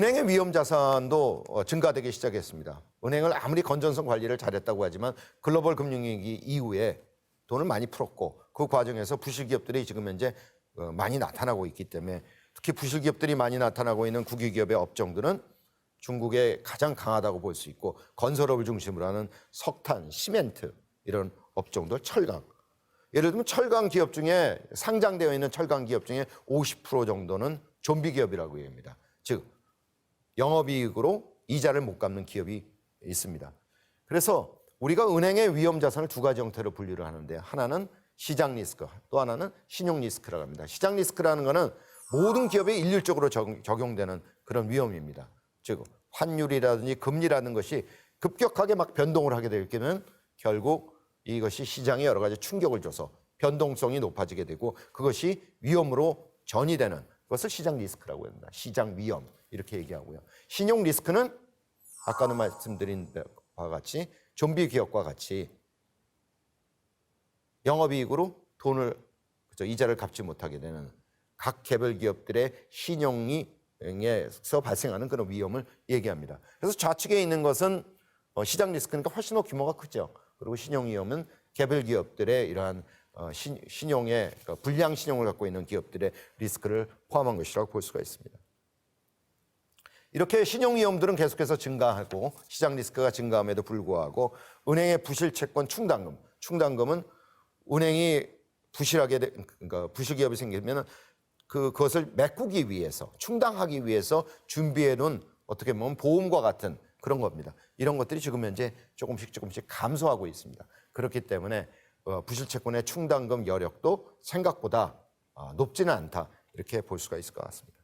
은행의 위험 자산도 어, 증가되기 시작했습니다. 은행을 아무리 건전성 관리를 잘했다고 하지만 글로벌 금융위기 이후에 돈을 많이 풀었고 그 과정에서 부실 기업들이 지금 현재 어, 많이 나타나고 있기 때문에 특히 부실 기업들이 많이 나타나고 있는 국유기업의 업종들은 중국에 가장 강하다고 볼 수 있고 건설업을 중심으로 하는 석탄, 시멘트 이런 업종들, 철강. 예를 들면 철강 기업 중에 상장되어 있는 철강 기업 중에 50% 정도는 좀비 기업이라고 합니다. 즉 영업이익으로 이자를 못 갚는 기업이 있습니다. 그래서 우리가 은행의 위험 자산을 두 가지 형태로 분류를 하는데 하나는 시장 리스크, 또 하나는 신용 리스크라고 합니다. 시장 리스크라는 것은 모든 기업에 일률적으로 적- 적용되는 그런 위험입니다. 즉 환율이라든지 금리라는 것이 급격하게 막 변동을 하게 되면 결국 이것이 시장에 여러 가지 충격을 줘서 변동성이 높아지게 되고 그것이 위험으로 전이되는 그것을 시장 리스크라고 합니다. 시장 위험 이렇게 얘기하고요. 신용 리스크는 아까도 말씀드린 바와 같이 좀비 기업과 같이 영업이익으로 돈을 그죠, 이자를 갚지 못하게 되는 각 개별 기업들의 신용이에서 발생하는 그런 위험을 얘기합니다. 그래서 좌측에 있는 것은 어, 시장 리스크니까 훨씬 더 규모가 크죠. 그리고 신용 위험은 개별 기업들의 이러한 어, 신, 신용의 그러니까 불량 신용을 갖고 있는 기업들의 리스크를 포함한 것이라고 볼 수가 있습니다. 이렇게 신용 위험들은 계속해서 증가하고 시장 리스크가 증가함에도 불구하고 은행의 부실 채권 충당금, 충당금은 은행이 부실하게 되, 그러니까 부실 기업이 생기면 그 그것을 메꾸기 위해서 충당하기 위해서 준비해 놓은 어떻게 보면 보험과 같은 그런 겁니다. 이런 것들이 지금 현재 조금씩 조금씩 감소하고 있습니다. 그렇기 때문에 어, 부실 채권의 충당금 여력도 생각보다 아, 높지는 않다 이렇게 볼 수가 있을 것 같습니다.